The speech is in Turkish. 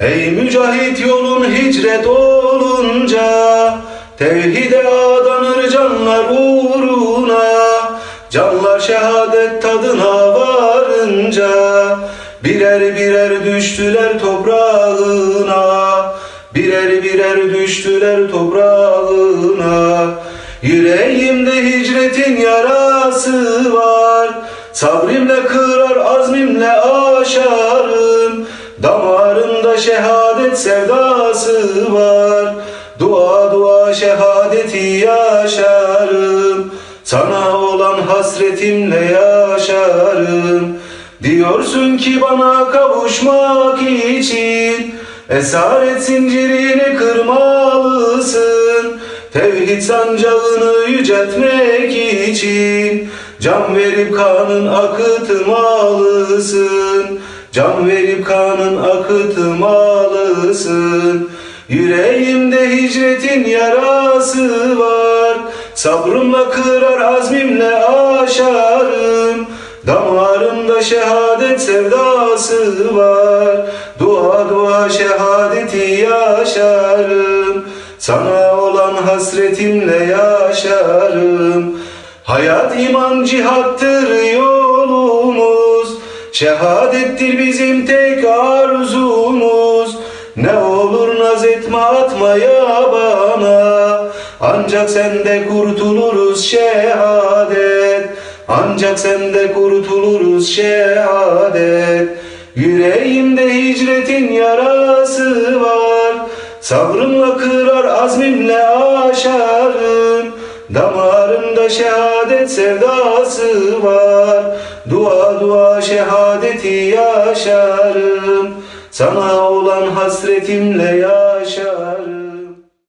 Ey mücahit yolun hicret olunca Tevhide adanır canlar uğruna. Canlar şehadet tadına varınca Birer birer düştüler toprağına. Birer birer düştüler toprağına. Yüreğimde hicretin yarası var. Sabrimle kırar şehadet sevdası var. Dua dua şehadeti yaşarım. Sana olan hasretimle yaşarım. Diyorsun ki bana kavuşmak için Esaret zincirini kırmalısın. Tevhid sancağını yüceltmek için Can verip kanın akıtmalısın Can verip kanın akıtmalısın Yüreğimde hicretin yarası var. Sabrımla kırar azmimle aşarım. Damarımda şehadet sevdası var. Dua dua şehadeti yaşarım. Sana olan hasretimle yaşarım. Hayat iman cihattır yolumuz Şehadettir bizim tek arzumuz Ne olur naz etme atmaya bana. Ancak sende kurtuluruz şehadet. Ancak sende kurtuluruz şehadet. Yüreğimde hicretin yarası var. Sabrımla kırar azmimle aşarım. Damarımda şehadet sevdası var Dua dua şehadeti yaşarım. Sana olan hasretimle yaşarım